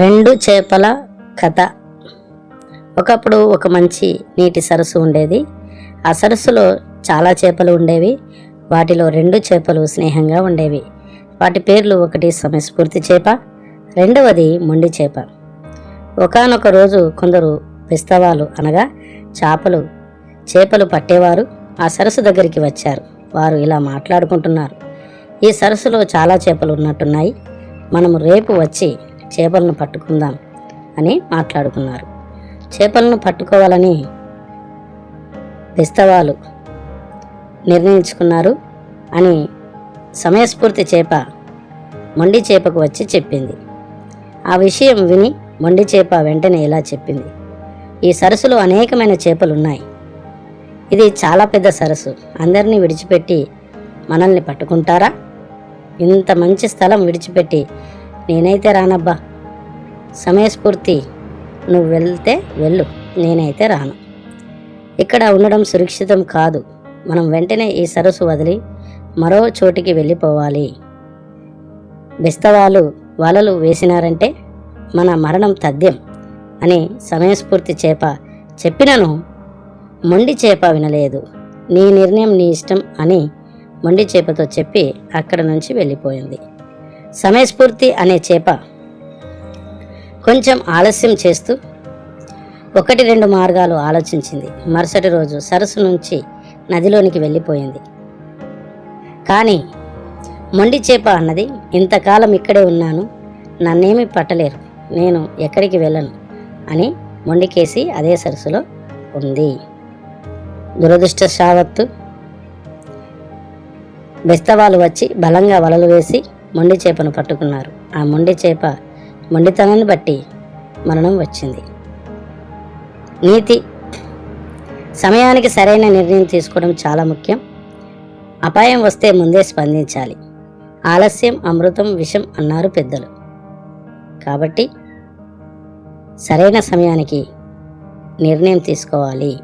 రెండు చేపల కథ. ఒకప్పుడు ఒక మంచి నీటి సరస్సు ఉండేది. ఆ సరస్సులో చాలా చేపలు ఉండేవి. వాటిలో రెండు చేపలు స్నేహంగా ఉండేవి. వాటి పేర్లు ఒకటి సమయస్ఫూర్తి చేప రెండవది మొండి చేప. ఒకానొక రోజు కొందరు పిస్తవాలు అనగా చేపలు చేపలు పట్టేవారు. ఆ సరస్సు దగ్గరికి వచ్చారు. వారు ఇలా మాట్లాడుకుంటున్నారు. ఈ సరస్సులో చాలా చేపలు ఉన్నట్టున్నాయి. మనము రేపు వచ్చి చేపలను పట్టుకుందాం అని మాట్లాడుకున్నారు. చేపలను పట్టుకోవాలని బెస్తవాలు నిర్ణయించుకున్నారు అని సమయస్ఫూర్తి చేప మొండి చేపకు వచ్చి చెప్పింది. ఆ విషయం విని మొండి చేప వెంటనే ఇలా చెప్పింది. ఈ సరస్సులో అనేకమైన చేపలు ఉన్నాయి ఇది చాలా పెద్ద సరస్సు. అందరినీ విడిచిపెట్టి మనల్ని పట్టుకుంటారా? ఇంత మంచి స్థలం విడిచిపెట్టి నేనైతే రానబ్బా. సమయస్ఫూర్తి. నువ్వు వెళ్తే వెళ్ళు. నేనైతే రాను. ఇక్కడ ఉండడం సురక్షితం కాదు. మనం వెంటనే ఈ సరస్సు వదిలి మరో చోటికి వెళ్ళిపోవాలి. బెస్తవాలు వలలు వేసినారంటే మన మరణం తథ్యం అని సమయస్ఫూర్తి చేప చెప్పినను మొండి చేప వినలేదు. నీ నిర్ణయం నీ ఇష్టం అని మొండి చేపతో చెప్పి అక్కడ నుంచి వెళ్ళిపోయింది. సమయస్ఫూర్తి అనే చేప కొంచెం ఆలస్యం చేస్తూ ఒకటి రెండు మార్గాలు ఆలోచించింది. మరుసటి రోజు సరస్సు నుంచి నదిలోనికి వెళ్ళిపోయింది. కానీ మొండి చేప అన్నది ఇంతకాలం ఇక్కడే ఉన్నాను నన్నేమీ పట్టలేరు నేను ఎక్కడికి వెళ్ళను అని మొండికేసి అదే సరస్సులో ఉంది. దురదృష్టశావత్తు బెస్తవాలు వచ్చి బలంగా వలలు వేసి మొండి చేపను పట్టుకున్నారు. ఆ మొండి చేప మొండితనాన్ని బట్టి మరణం వచ్చింది. నీతి. సమయానికి సరైన నిర్ణయం తీసుకోవడం చాలా ముఖ్యం. అపాయం వస్తే ముందే స్పందించాలి. ఆలస్యం అమృతం విషం అన్నారు పెద్దలు. కాబట్టి సరైన సమయానికి నిర్ణయం తీసుకోవాలి.